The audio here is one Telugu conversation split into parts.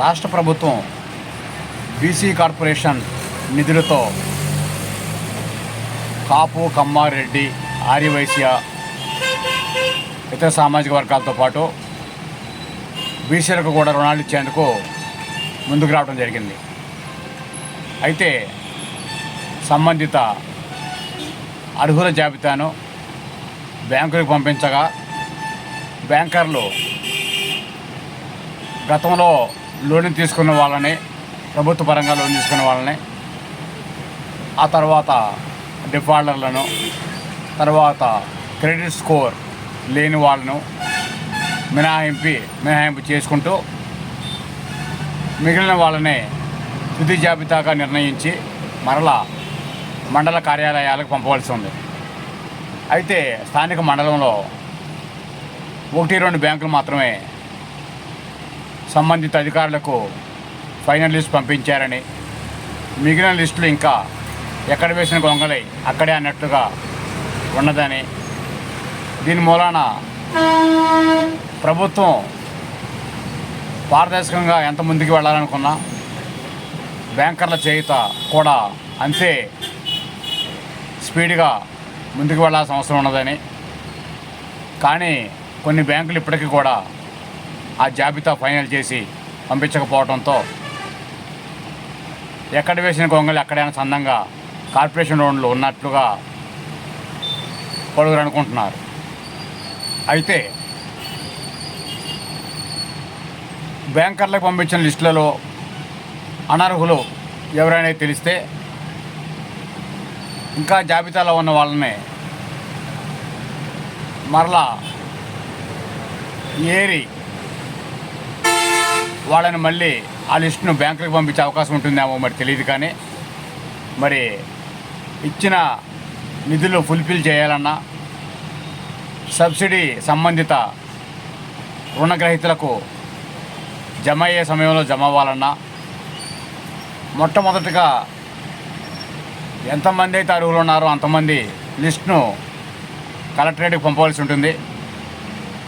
రాష్ట్ర ప్రభుత్వం బీసీ కార్పొరేషన్ నిధులతో కాపు కమ్మారెడ్డి ఆర్యవైశ్య ఇతర సామాజిక వర్గాలతో పాటు బీసీలకు కూడా రుణాలు ఇచ్చేందుకు ముందుకు రావడం జరిగింది. అయితే సంబంధిత అర్హుల జాబితాను బ్యాంకులకు పంపించగా బ్యాంకర్లు గతంలో లోన్ తీసుకున్న వాళ్ళని ప్రభుత్వ పరంగా లోన్ తీసుకున్న వాళ్ళని ఆ తర్వాత డిఫాల్టర్లను తర్వాత క్రెడిట్ స్కోర్ లేని వాళ్ళను మినహాయింపి మినహాయింపు చేసుకుంటూ మిగిలిన వాళ్ళని తుది జాబితాగా నిర్ణయించి మరలా మండల కార్యాలయాలకు పంపవలసి ఉంది. అయితే స్థానిక మండలంలో ఒకటి రెండు బ్యాంకులు మాత్రమే సంబంధిత అధికారులకు ఫైనల్ లిస్ట్ పంపించారని మిగిలిన లిస్టులు ఇంకా ఎక్కడ వేసిన గొంగలై అక్కడే అన్నట్లుగా ఉన్నదని. దీని మూలాన ప్రభుత్వం పారదర్శకంగా ఎంత ముందుకు వెళ్ళాలనుకున్నా బ్యాంకర్ల చేయుత కూడా అంతే స్పీడ్గా ముందుకు వెళ్ళాల్సిన అవసరం ఉన్నదని. కానీ కొన్ని బ్యాంకులు ఇప్పటికీ కూడా ఆ జాబితా ఫైనల్ చేసి పంపించకపోవడంతో ఎక్కడ వేసిన గొంగలు ఎక్కడైనా సందంగా కార్పొరేషన్ లోన్లు ఉన్నట్లుగా పలువురు అనుకుంటున్నారు. అయితే బ్యాంకర్లకు పంపించిన లిస్టులలో అనర్హులు ఎవరైనా తెలిస్తే ఇంకా జాబితాలో ఉన్న వాళ్ళని మరలా ఏరి వాళ్ళని మళ్ళీ ఆ లిస్టును బ్యాంకులకు పంపించే అవకాశం ఉంటుందేమో మరి తెలియదు కానీ మరి ఇచ్చిన నిధులు ఫుల్ఫిల్ చేయాలన్నా సబ్సిడీ సంబంధిత రుణగ్రహీతలకు జమ అయ్యే సమయంలో జమ అవ్వాలన్నా మొట్టమొదటిగా ఎంతమంది అయితే అర్హులు ఉన్నారో అంతమంది లిస్ట్ను కలెక్టరేట్కి పంపవలసి ఉంటుంది.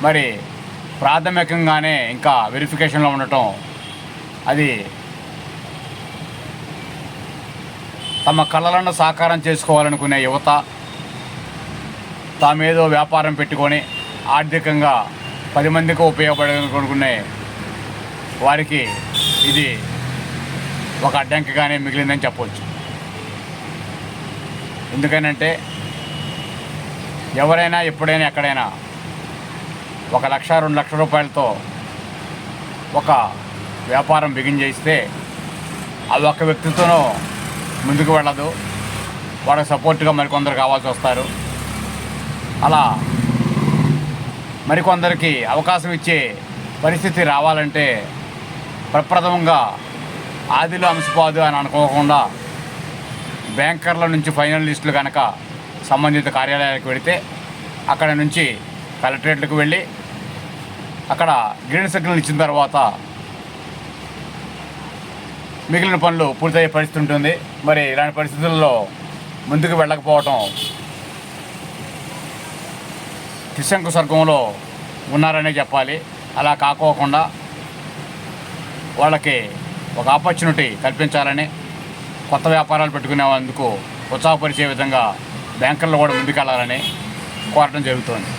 మరి ప్రాథమికంగానే ఇంకా వెరిఫికేషన్లో ఉండటం అది తమ కళలను సాకారం చేసుకోవాలనుకునే యువత తామేదో వ్యాపారం పెట్టుకొని ఆర్థికంగా పది మందికి ఉపయోగపడాలనుకునే వారికి ఇది ఒక అడ్డంకిగానే మిగిలిందని చెప్పవచ్చు ఎందుకనంటే ఎవరైనా ఎప్పుడైనా ఎక్కడైనా ఒక లక్ష రెండు లక్షల రూపాయలతో ఒక వ్యాపారం బిగిన్ చేస్తే అది ఒక వ్యక్తితోనూ ముందుకు వెళ్ళదు. వాళ్ళకి సపోర్ట్గా మరికొందరు కావాల్సి వస్తారు. అలా మరికొందరికి అవకాశం ఇచ్చే పరిస్థితి రావాలంటే ప్రప్రథమంగా ఆదిలో అంశపాదు అని అనుకోకుండా బ్యాంకర్ల నుంచి ఫైనల్ లిస్టులు కనుక సంబంధిత కార్యాలయాలకు వెళితే అక్కడ నుంచి కలెక్టరేట్లకు వెళ్ళి అక్కడ గ్రీన్ సిగ్నల్ ఇచ్చిన తర్వాత మిగిలిన పనులు పూర్తయ్యే పరిస్థితి ఉంటుంది. మరి ఇలాంటి పరిస్థితుల్లో ముందుకు వెళ్ళకపోవటం త్రిశంకు స్వర్గంలో ఉన్నారనే చెప్పాలి. అలా కాకోకుండా వాళ్ళకి ఒక ఆపర్చునిటీ కల్పించాలని కొత్త వ్యాపారాలు పెట్టుకునేందుకు ఉత్సాహపరిచే విధంగా బ్యాంకుల్లో కూడా ముందుకెళ్ళాలని కోరటం జరుగుతోంది.